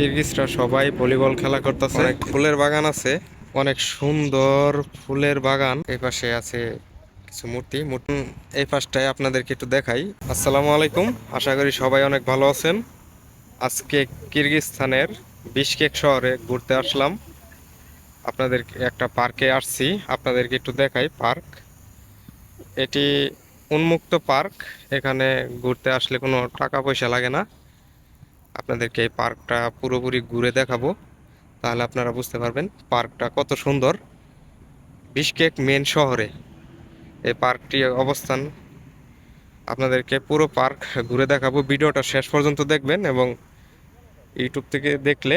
কিরগিজরা সবাই ভলিবল খেলা করতেছে। অনেক ফুলের বাগান আছে। অনেক সুন্দর ফুলের বাগান। এই পাশে আছে কিছু মূর্তি। মূর্তি এই পাশটায় আপনাদেরকে একটু দেখাই। আসসালামু আলাইকুম। আশা করি সবাই অনেক ভালো আছেন। আজকে কিরগিজস্তানের বিশকেক শহরে ঘুরতে আসলাম। আপনাদের একটা পার্কে আসছি। আপনাদেরকে একটু দেখাই পার্ক। এটি উন্মুক্ত পার্ক। এখানে ঘুরতে আসলে কোনো টাকা পয়সা লাগে না। আপনাদেরকে এই পার্কটা পুরোপুরি ঘুরে দেখাবো। তাহলে আপনারা বুঝতে পারবেন পার্কটা কত সুন্দর। বিশকেক মেন শহরে এই পার্কটি অবস্থান। আপনাদেরকে পুরো পার্ক ঘুরে দেখাবো। ভিডিওটা শেষ পর্যন্ত দেখবেন এবং ইউটিউব থেকে দেখলে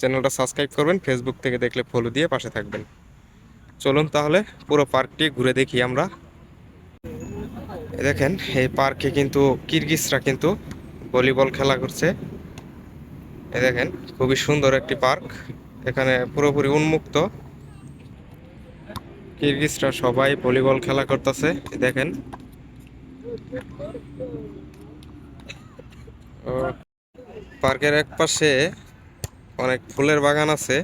চ্যানেলটা সাবস্ক্রাইব করবেন, ফেসবুক থেকে দেখলে ফলো দিয়ে পাশে থাকবেন। চলুন তাহলে পুরো পার্কটি ঘুরে দেখি আমরা। দেখেন, এই পার্কে কিন্তু কিরগিজরা কিন্তু ভলিবল খেলা করছে। এই দেখেন, খুবই সুন্দর একটি পার্ক। এখানে পুরোপুরি উন্মুক্ত। কিরগিজরা সবাই ভলিবল খেলা করতেছে দেখেন। পার্কের এক পাশে অনেক ফুলের বাগান আছে।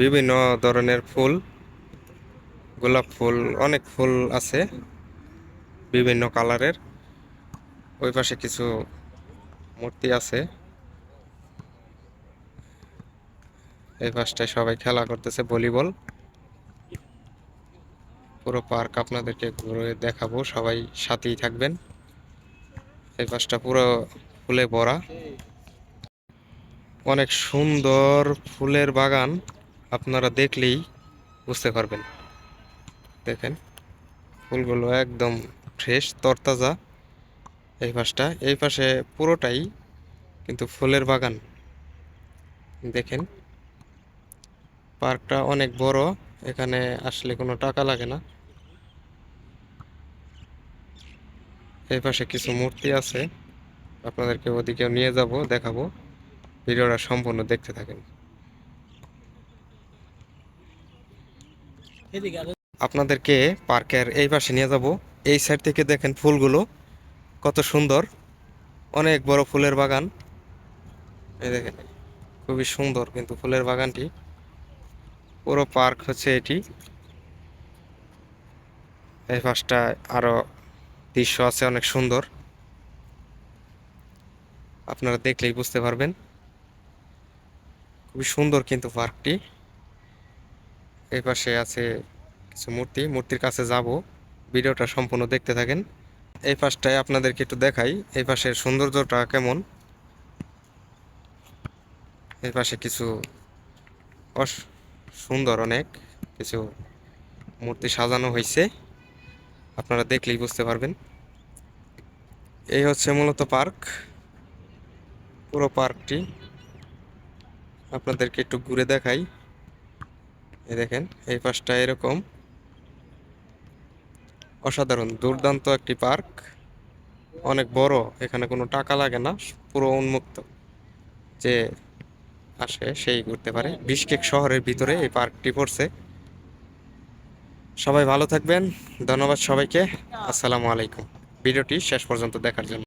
বিভিন্ন ধরনের ফুল, গোলাপ ফুল, অনেক ফুল আছে, বিভিন্ন কালারের। ওই পাশে কিছু মূর্তি আছে। এই পাশটায় সবাই খেলা করতেছে ভলিবল। পুরো পার্ক আপনাদেরকে ঘুরে দেখাবো, সবাই সাথেই থাকবেন। এই পাশটা পুরো ফুলে ভরা। অনেক সুন্দর ফুলের বাগান আপনারা দেখলেই বুঝতে পারবেন। দেখেন, ফুলগুলো একদম ফ্রেশ, তরতাজা। এই পাশটা, এই পাশে পুরোটাই কিন্তু ফুলের বাগান। দেখেন পার্কটা অনেক বড়, এখানে আসলে কোনো টাকা লাগে না। এই পাশে কিছু মূর্তি আছে, আপনাদেরকে ওদিকে নিয়ে যাব, দেখাবো। ভিডিওটা সম্পূর্ণ দেখতে থাকেন। আপনাদেরকে পার্কের এই পাশে নিয়ে যাব। এই সাইড থেকে দেখেন ফুলগুলো, কত সুন্দর। অনেক বড় ফুলের বাগান। এই দেখেন, খুবই সুন্দর কিন্তু ফুলের বাগানটি। পুরো পার্ক হচ্ছে এটি। এই পাশটা আরও দৃশ্য আছে অনেক সুন্দর। আপনারা দেখলেই বুঝতে পারবেন। খুবই সুন্দর কিন্তু পার্কটি। এই পাশে আছে কিছু মূর্তি। মূর্তির কাছে যাব। ভিডিওটা সম্পূর্ণ দেখতে থাকেন। এই পাশটায় আপনাদেরকে একটু দেখাই। এই পাশের সৌন্দর্যটা কেমন? এই পাশে কিছু অস সুন্দর অনেক। কিছু মূর্তি সাজানো হয়েছে। আপনারা দেখলেই বুঝতে পারবেন। এই হচ্ছে মূলত পার্ক। পুরো পার্কটি আপনাদেরকে একটু ঘুরে দেখাই। এই দেখেন, এই পাশটা এরকম। অসাধারণ, দুর্দান্ত একটি পার্ক। অনেক বড়, এখানে কোনো টাকা লাগে না। পুরো উন্মুক্ত। যে আসে সেই ঘুরতে পারে। বিশকেক শহরের ভিতরে এই পার্কটি পড়ছে। সবাই ভালো থাকবেন। ধন্যবাদ সবাইকে। আসসালামু আলাইকুম। ভিডিওটি শেষ পর্যন্ত দেখার জন্য।